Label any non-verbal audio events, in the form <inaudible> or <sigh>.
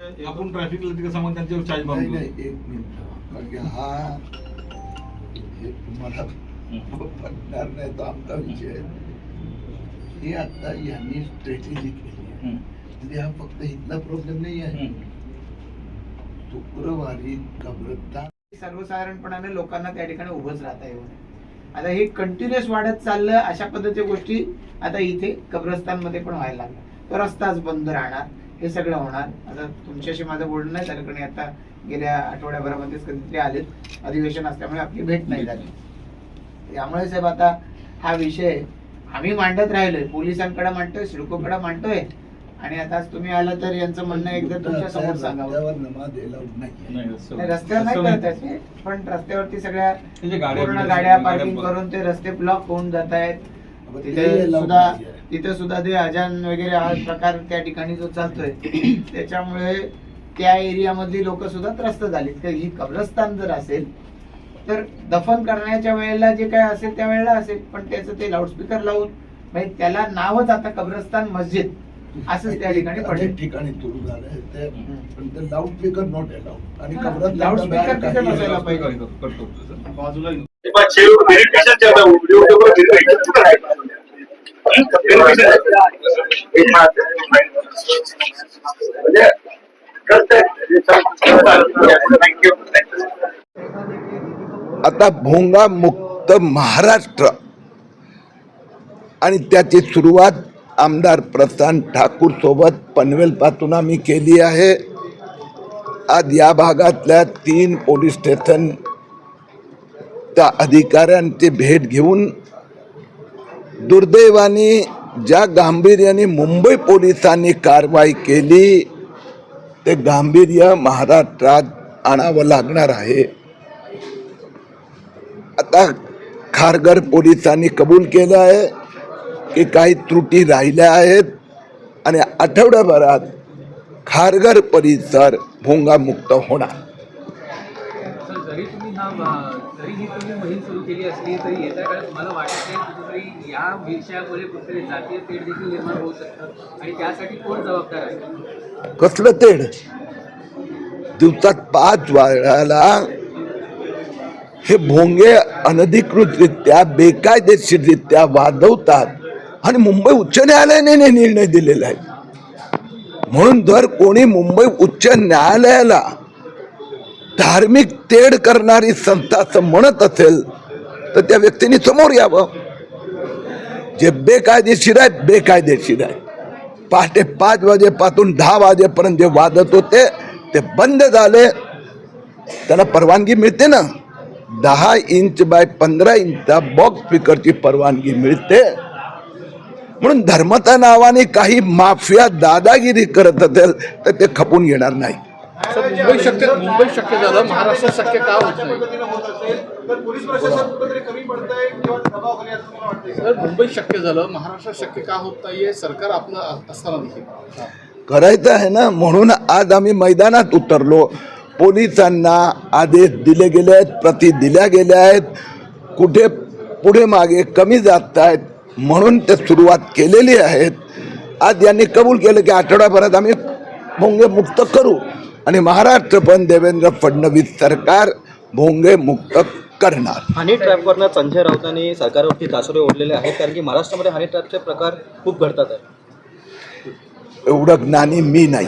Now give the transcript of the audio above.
आपण ट्रॅफिकला तिकडे सामान त्यांच्यावर चार्ज नाही नाही एक मिनिट कारण की हा हे तुम्हाला पटणार नाही तो आमचा विषय आहे. हे आता यांनी स्ट्रॅटेजी केली आहे. म्हणजे हा फक्त इथला प्रॉब्लेम नाही आहे. शुक्रवारी कब्रस्तान सर्वसाधारणपणाने लोकांना त्या ठिकाणी उभंच राहता येऊ नये. आता हे कंटिन्युअस वाढत चाललं अशा पद्धतीच्या गोष्टी आता इथे कब्रस्तानमध्ये पण व्हायला लागल्या. तो रस्ताच बंद राहणार. हे सगळं होणार. आता तुमच्याशी माझं बोलणं नाही झालं कारण आता गेल्या आठवड्याभरामध्येच कधीतरी आलेत. अधिवेशन असल्यामुळे आपली भेट नाही झाली. त्यामुळे साहेब आता हा विषय आम्ही मांडत राहिलोय. पोलिसांकडे मांडतोय सिडकोकडे मांडतोय. आणि आता आज तुम्ही आला तर यांचं म्हणणं एकदा तुमच्यासमोर सांगावं. रस्त्यावर. नाही, रस्त्यावर नाही करत आहेत ते, पण रस्त्यावरती सगळ्या गाड्या पूर्ण गाड्या पार्किंग करून ते रस्ते ब्लॉक होऊन जात आहेत तिथे सुद्धा. तिथे सुद्धा ते अजान वगैरे हा प्रकार त्या ठिकाणी जो चालतोय <clears throat> त्याच्यामुळे त्या एरियामधली लोक सुद्धा त्रस्त झालीत तर ही कब्रस्तान जर असेल तर दफन करण्याच्या वेळेला जे काय असेल त्या वेळेला असेल पण त्याचं ते लाऊडस्पीकर लावून म्हणजे त्याला नावच आता कब्रस्तान मस्जिद असंच त्या ठिकाणी अनेक पडेल ठिकाणी सुरू झालंय ते हम्म. पण ते लाऊड स्पीकर नॉट अलाउड आणि हा, कब्रात तिथे काही नसायला पाहिजे. करतो. बाजूला आता भोंगा मुक्त महाराष्ट्र. आणि त्याची सुरुवात आमदार प्रशांत ठाकूर सोबत पनवेल पासून आम्ही केली आहे. आज या भागातल्या तीन पोलीस स्टेशन त्या अधिकाऱ्यांची भेट घेऊन दुर्दैवाने ज्या गांभीर्याने मुंबई पोलिसांनी कारवाई केली ते गांभीर्य महाराष्ट्रात आणावं लागणार आहे. आता खारघर पोलिसांनी कबूल केलं आहे की काही त्रुटी राहिल्या आहेत आणि आठवड्याभरात खारघर परिसर भोंगामुक्त होणार. जरी तुम्ही ही तुम्ही मोहीम सुरू केली असली तरी येत्या काळात तुम्हाला वाटत नाही कुठेतरी या विषयामुळे कुठेतरी जातीय तेढ देखील निर्माण होऊ शकतं आणि त्यासाठी कोण जबाबदार आहे? कसलं तेढ? दिवसात पाच वेळाला हे भोंगे अनधिकृतरित्या बेकायदेशीररित्या वाजवतात आणि मुंबई उच्च न्यायालयाने निर्णय दिलेला आहे. म्हणून जर कोणी मुंबई उच्च न्यायालयाला धार्मिक तेढ करणारी संस्था असं म्हणत असेल तर त्या व्यक्तीने समोर यावं. जे बेकायदेशीर आहेत बेकायदेशीर आहे पहाटे पाच वाजेपासून दहा वाजेपर्यंत जे वाजत होते ते बंद झाले. त्याला परवानगी मिळते ना? दहा इंच बाय पंधरा इंचचा बॉक्स स्पीकरची परवानगी मिळते. म्हणून धर्माच्या नावाने काही माफिया दादागिरी करत असेल तर ते खपून घेणार नाही. मुंबई शक्य मुंबई शक्य झालं महाराष्ट्र शक्य का होत नाही? सर मुंबई शक्य झालं महाराष्ट्र शक्य का होत नाहीये? सरकार आपलं असताना देखील. करायचं आहे ना म्हणून आज आम्ही मैदानात उतरलो. पोलिसांना आदेश दिले गेले आहेत प्रती दिल्या गेल्या आहेत. कुठे पुढे मागे कमी जात आहेत म्हणून ते सुरुवात केलेली आहेत. आज यांनी कबूल केलं की आठवड्याभरात आम्ही भोंगे मुक्त करू. आणि महाराष्ट्र पण देवेंद्र फडणवीस सरकार भोंगे मुक्त करणार. हनी ट्रॅपवरनं संजय राऊतांनी सरकारवरती तासुरे ओढलेले आहेत कारण की महाराष्ट्रामध्ये हनी ट्रॅपचे प्रकार खूप घडतात. आहे एवढं ज्ञानी मी नाही.